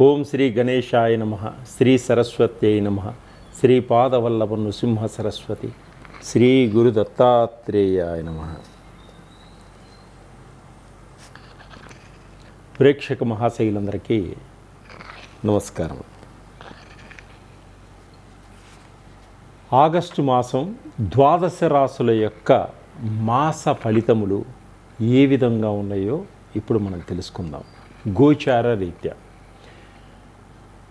ఓం శ్రీ గణేశాయ నమ శ్రీ సరస్వత్యై నమ శ్రీ పాదవల్లభ నృసింహ సరస్వతి శ్రీ గురు దత్తాత్రేయాయ నమ. ప్రేక్షక మహాశైలందరికీ నమస్కారం. ఆగస్టు మాసం ద్వాదశ రాసుల యొక్క మాస ఫలితములు ఏ విధంగా ఉన్నాయో ఇప్పుడు మనం తెలుసుకుందాం. గోచార రీత్యా.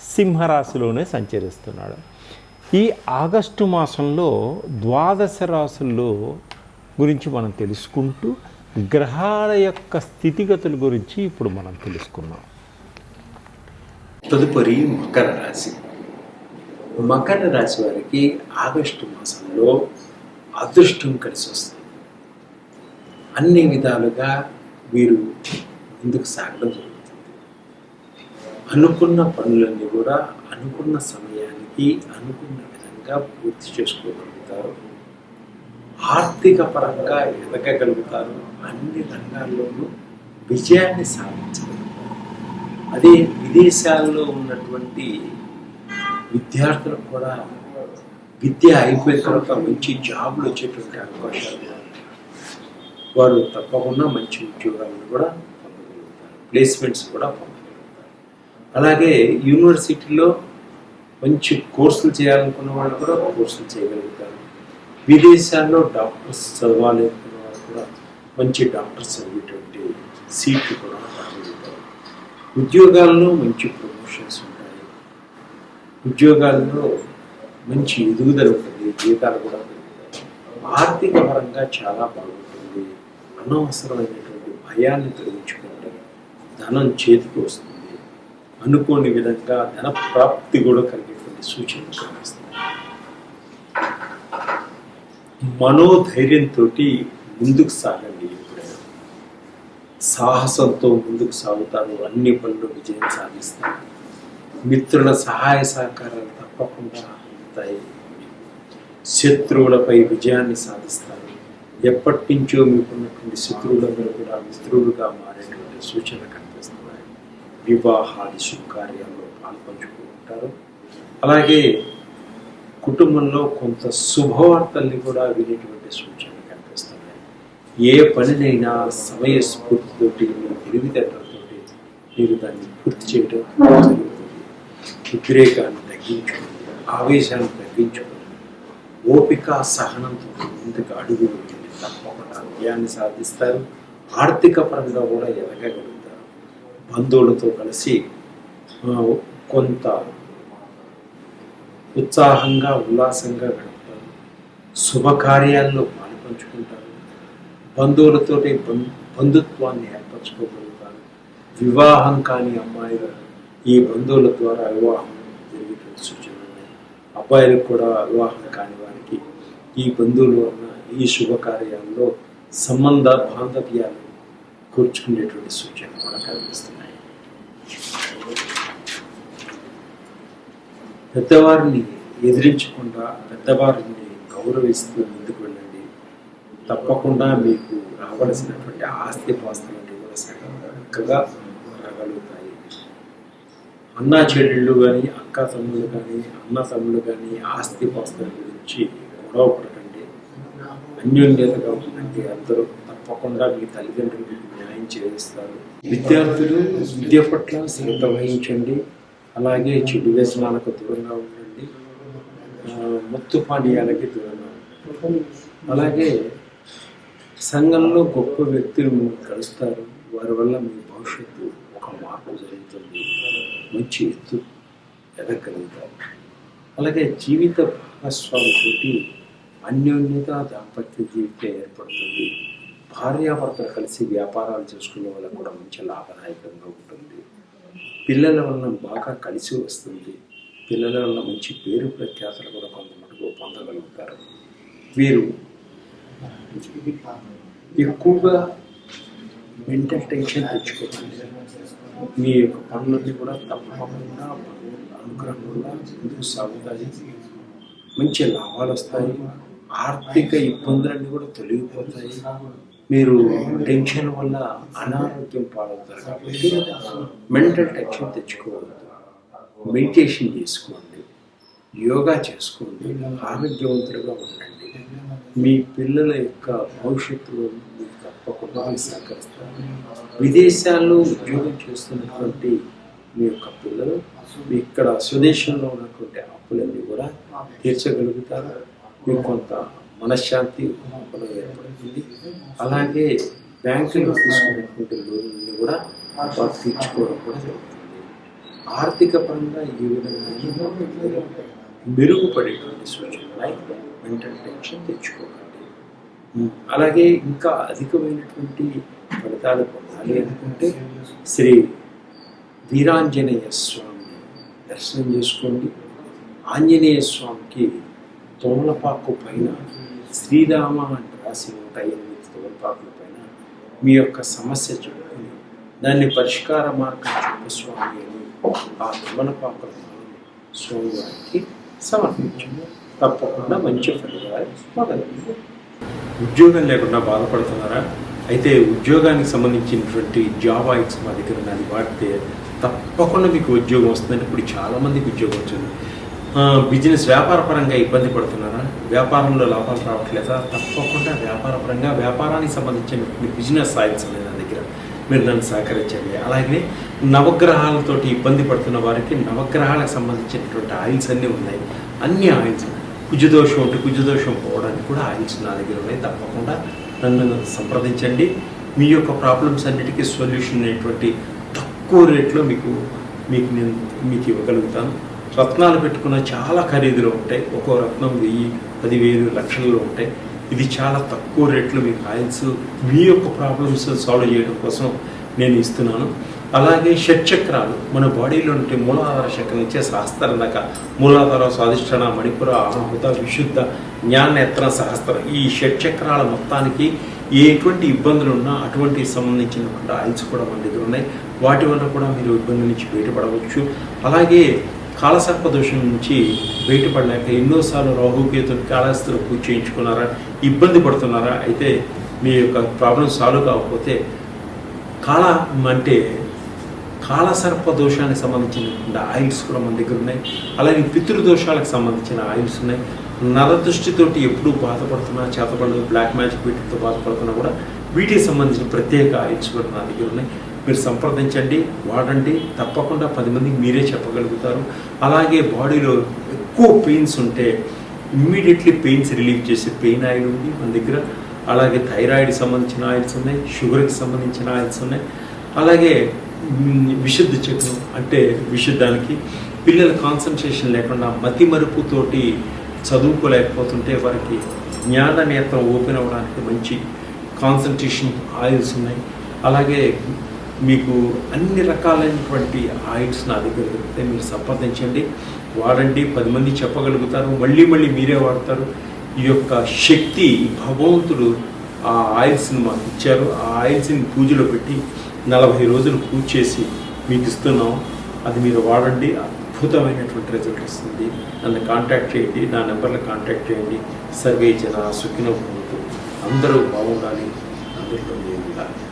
సింహరాశిలోనే సంచరిస్తున్నాడు. ఈ ఆగస్టు మాసంలో ద్వాదశ రాశుల్లో గురించి మనం తెలుసుకుంటూ గ్రహాల యొక్క స్థితిగతుల గురించి ఇప్పుడు మనం తెలుసుకున్నాం తదుపరి మకర రాశి. మకర రాశి వారికి ఆగస్టు మాసంలో అదృష్టం కలిసి వస్తుంది. అన్ని విధాలుగా వీరు ముందుకు సాగడం జరుగుతుంది. అనుకున్న పనులన్నీ కూడా అనుకున్న సమయానికి అనుకున్న విధంగా పూర్తి చేసుకోగలుగుతారు. ఆర్థిక పరంగా ఎదగగలుగుతారు. అన్ని రంగాల్లోనూ విజయాన్ని సాధించగలుగుతారు. అదే విదేశాల్లో ఉన్నటువంటి విద్యార్థులకు కూడా విద్య అయిపోయిన తర్వాత మంచి జాబులు వచ్చేటువంటి అవకాశాలు వారు తప్పకుండా మంచి ఉద్యోగాలను కూడా పొందగలుగుతారు. ప్లేస్మెంట్స్ కూడా పొందగలుగుతారు. అలాగే యూనివర్సిటీలో మంచి కోర్సులు చేయాలనుకున్న వాళ్ళు కూడా కోర్సులు చేయగలుగుతారు. విదేశాల్లో డాక్టర్స్ చదవాలి అనుకున్న వాళ్ళు కూడా మంచి డాక్టర్స్ అయ్యేటువంటి సీట్లు కూడా రాగలుగుతారు ఉద్యోగాల్లో మంచి ప్రమోషన్స్ ఉంటాయి. ఉద్యోగాల్లో మంచి ఎదుగుదల ఉంటుంది. జీతాలు కూడా ఆర్థిక పరంగా చాలా బాగుంటుంది. అనవసరమైనటువంటి భయాన్ని తొలగించుకుంటే ధనం చేతికి వస్తుంది. అనుకోని విధంగా ధన ప్రాప్తి కూడా కలిగేటువంటి సూచనలు కనిపిస్తాయి మనోధైర్యంతో ముందుకు సాగండి ఎప్పుడైనా. సాహసంతో ముందుకు సాగుతారు అన్ని పనులు విజయం సాధిస్తారు. మిత్రుల సహాయ సహకారాలు తప్పకుండా అందుతాయి. శత్రువులపై విజయాన్ని సాధిస్తారు. ఎప్పటి నుంచో మీకున్నటువంటి శత్రువులందరూ కూడా మిత్రులుగా మారేటువంటి సూచన కనిపిస్తున్నాయి వివాహాది శుభకార్యాల్లో పాల్పంచుకుంటారు. అలాగే కుటుంబంలో కొంత శుభవార్తల్ని కూడా వినేటువంటి సూచనలు కనిపిస్తున్నాయి. ఏ పనినైనా సమయ స్ఫూర్తితోటి మీ మీరు దాన్ని పూర్తి చేయడం జరుగుతుంది. ఉద్రేకాన్ని తగ్గించుకోండి ఆవేశాన్ని తగ్గించుకోండి ఓపిక సహనంతో ముందుకు అడుగు తప్పకుండా విజయాన్ని సాధిస్తారు. ఆర్థిక పరంగా కూడా ఎదగగలుగుతారు. బంధువులతో కలిసి కొంత ఉత్సాహంగా ఉల్లాసంగా గడుపుతారు. శుభకార్యాల్లో పాల్పంచుకుంటారు. బంధువులతోటి బంధుత్వాన్ని ఏర్పరచుకోగలుగుతారు. వివాహం కాని అమ్మాయిలు ఈ బంధువుల ద్వారా వివాహం జరిగేటువంటి సూచనలు. అబ్బాయిలకు కూడా వివాహం కాని వారికి ఈ బంధువుల వలన ఈ శుభకార్యాల్లో సంబంధ బాంధవ్యాలు కూర్చుకునేటువంటి సూచనలు కూడా కనిపిస్తున్నాయి. పెద్దవారిని ఎదిరించకుండా పెద్దవారిని గౌరవిస్తూ ముందుకు వెళ్ళండి. తప్పకుండా మీకు రావలసినటువంటి ఆస్తి పాస్తులన్నీ కూడా చక్కగా రాగలుగుతాయి. అన్నా చెల్లెళ్ళు కానీ అక్క తమ్ముళ్ళు కానీ అన్న తమ్ముళ్ళు కానీ ఆస్తి పాస్తుల గురించి గొడవ పడకండి అన్యోన్యతగా ఉండండి అందరూ. తప్పకుండా మీ తల్లిదండ్రులు న్యాయం చేయిస్తారు విద్యార్థులు విద్య పట్ల శ్రద్ధ వహించండి. అలాగే చెడు వ్యసనాలకు దూరంగా ఉండండి. మత్తు పానీయాలకి దూరంగా ఉండండి. అలాగే సంఘంలో గొప్ప వ్యక్తులు మీరు కలుస్తారు. వారి వల్ల మీ భవిష్యత్తు ఒక మార్పు జరుగుతుంది. మంచి ఎత్తు ఎదగలుగుతారు. అలాగే జీవిత భాగస్వామితోటి అన్యోన్యత దాంపత్య జీవితం ఏర్పడుతుంది. భార్యాభర్తలు కలిసి వ్యాపారాలు చేసుకునే వాళ్ళకు కూడా మంచి లాభదాయకంగా ఉంటుంది. పిల్లల వలన బాగా కలిసి వస్తుంది. పిల్లల వల్ల మంచి పేరు ప్రఖ్యాతలు కూడా కొంతమటుకు పొందగలుగుతారు. వీరు ఎక్కువగా మెంటల్ టెన్షన్ తెచ్చుకోకండి మీ యొక్క పనులన్నీ కూడా తప్పకుండా అనుగ్రహం వల్ల ముందుకు సాగుతాయి. మంచి లాభాలు వస్తాయి. ఆర్థిక ఇబ్బందులన్నీ కూడా తొలగిపోతాయి. మీరు టెన్షన్ వల్ల అనారోగ్యం పాలవుతారు కాబట్టి మెంటల్ టెన్షన్ తెచ్చుకోవద్దు. మెడిటేషన్ చేసుకోండి. యోగా చేసుకోండి. ఆరోగ్యవంతులుగా ఉండండి. మీ పిల్లల యొక్క భవిష్యత్తులో మీరు తప్పకుండా సహకరిస్తారు. విదేశాల్లో ఉద్యోగం చేస్తున్నటువంటి మీ యొక్క పిల్లలు మీ ఇక్కడ స్వదేశంలో ఉన్నటువంటి అప్పులన్నీ కూడా తీర్చగలుగుతారు. మీకు కొంత మనశ్శాంతి ఏర్పడుతుంది. అలాగే బ్యాంకులో తీసుకున్నటువంటి లోన్లని కూడా వారు తీర్చుకోవడం కూడా జరుగుతుంది. ఆర్థిక పరంగా ఈ విధంగా మెరుగుపడేటువంటి సూచనలు మెంటల్ టెన్షన్ తెచ్చుకోకండి. అలాగే ఇంకా అధికమైనటువంటి ఫలితాలు పొందాలి అనుకుంటే శ్రీ వీరాంజనేయ స్వామిని దర్శనం చేసుకోండి. ఆంజనేయ స్వామికి తోమలపాకు పైన శ్రీరామ అని రాసి నూట ఎనిమిది తోమలపాకుల పైన. మీ యొక్క సమస్య చూడాలి దాన్ని పరిష్కార మార్గం చెప్పు స్వామి అని ఆ తోమలపాకుల స్వామివారికి సమర్పించండి. తప్పకుండా మంచి ఫలితాలు మొదలైంది ఉద్యోగం లేకుండా బాధపడుతున్నారా? అయితే ఉద్యోగానికి సంబంధించినటువంటి జాబ్ ఐక్స్ మా దగ్గర ఉన్నది వాడితే తప్పకుండా మీకు ఉద్యోగం వస్తుందని ఇప్పుడు చాలామందికి ఉద్యోగం వచ్చింది. బిజినెస్ వ్యాపార పరంగా ఇబ్బంది పడుతున్నారు. వ్యాపారంలో లాభాలు రావట్లేదా? తప్పకుండా వ్యాపారపరంగా వ్యాపారానికి సంబంధించిన బిజినెస్ ఆయిల్స్ ఉన్నాయి నా దగ్గర మీరు నన్ను సహకరించండి. అలాగే నవగ్రహాలతోటి ఇబ్బంది పడుతున్న వారికి నవగ్రహాలకు సంబంధించినటువంటి ఆయిల్స్ అన్నీ ఉన్నాయి. అన్ని ఆయిల్స్ కుజదోషం ఉంటే కుజదోషం పోవడానికి కూడా ఆయిల్స్ నా దగ్గర ఉన్నాయి. తప్పకుండా నన్ను సంప్రదించండి. మీ యొక్క ప్రాబ్లమ్స్ అన్నిటికీ సొల్యూషన్ అనేటువంటి తక్కువ రేట్లో మీకు మీకు నేను మీకు ఇవ్వగలుగుతాను. రత్నాలు పెట్టుకున్న చాలా ఖరీదులో ఉంటాయి. ఒక్కో రత్నం వెయ్యి పదివేలు లక్షల్లో ఉంటాయి. ఇది చాలా తక్కువ రేట్లు మీకు ఆయిల్స్ మీ యొక్క ప్రాబ్లమ్స్ సాల్వ్ చేయడం కోసం నేను ఇస్తున్నాను. అలాగే షట్చక్రాలు మన బాడీలో ఉంటే మూలాధార చక్రం నుంచే సహస్ర మూలాధార స్వాధిష్టాన మణిపుర ఆహుత విశుద్ధ జ్ఞానేత్ర సహస్ర. ఈ షట్చక్రాల మొత్తానికి ఎటువంటి ఇబ్బందులు ఉన్నా అటువంటి సంబంధించిన ఆయిల్స్ కూడా మన దగ్గర ఉన్నాయి. వాటి వల్ల కూడా మీరు ఇబ్బంది నుంచి బయటపడవచ్చు. అలాగే కాలసర్ప దోషం నుంచి బయటపడలేక ఎన్నోసార్లు రాహుకేతు కాళహస్తిలో పూజ చేయించుకున్నారా ఇబ్బంది పడుతున్నారా అయితే మీ యొక్క ప్రాబ్లం సాల్వ్ కాకపోతే కాళ అంటే కాలసర్ప దోషానికి సంబంధించిన ఆయిల్స్ కూడా మన దగ్గర ఉన్నాయి. అలాగే పితృదోషాలకు సంబంధించిన ఆయిల్స్ ఉన్నాయి. నరదృష్టితోటి ఎప్పుడూ బాధపడుతున్నా చేతపడదు బ్లాక్ మ్యాజిక్ వీటితో బాధపడుతున్నా కూడా వీటికి సంబంధించిన ప్రత్యేక ఆయిల్స్ కూడా నా దగ్గర ఉన్నాయి. మీరు సంప్రదించండి వాడండి. తప్పకుండా పది మందికి మీరే చెప్పగలుగుతారు. అలాగే బాడీలో ఎక్కువ పెయిన్స్ ఉంటే ఇమ్మీడియట్లీ పెయిన్స్ రిలీవ్ చేసే పెయిన్ ఆయిల్ ఉంది మన దగ్గర. అలాగే థైరాయిడ్ సంబంధించిన ఆయిల్స్ ఉన్నాయి షుగర్కి సంబంధించిన ఆయిల్స్ ఉన్నాయి. అలాగే విశుద్ధ చక్రం అంటే విశుద్ధానికి పిల్లల కాన్సన్ట్రేషన్ లేకుండా మతి మరుపుతోటి చదువుకోలేకపోతుంటే వారికి జ్ఞాన నేత్రం ఓపెన్ అవ్వడానికి మంచి కాన్సన్ట్రేషన్ ఆయిల్స్ ఉన్నాయి. అలాగే మీకు అన్ని రకాలైనటువంటి ఆయిల్స్ నా దగ్గర దొరికితే మీరు సంప్రదించండి. వాడండి పది మంది చెప్పగలుగుతారు మళ్ళీ మళ్ళీ మీరే వాడతారు. ఈ యొక్క శక్తి భగవంతుడు ఆ ఆయిల్స్ని మాకు ఇచ్చారు. ఆ ఆయిల్స్ని పూజలో పెట్టి నలభై రోజులు పూజ చేసి మీకు ఇస్తున్నాం. అది మీరు వాడండి. అద్భుతమైనటువంటి రిజల్ట్ వస్తుంది. నన్ను కాంటాక్ట్ చేయండి. నా నెంబర్లో కాంటాక్ట్ చేయండి. సర్వే జన సుఖిన అందరూ బాగుండాలి. అందరిలో ఉండాలి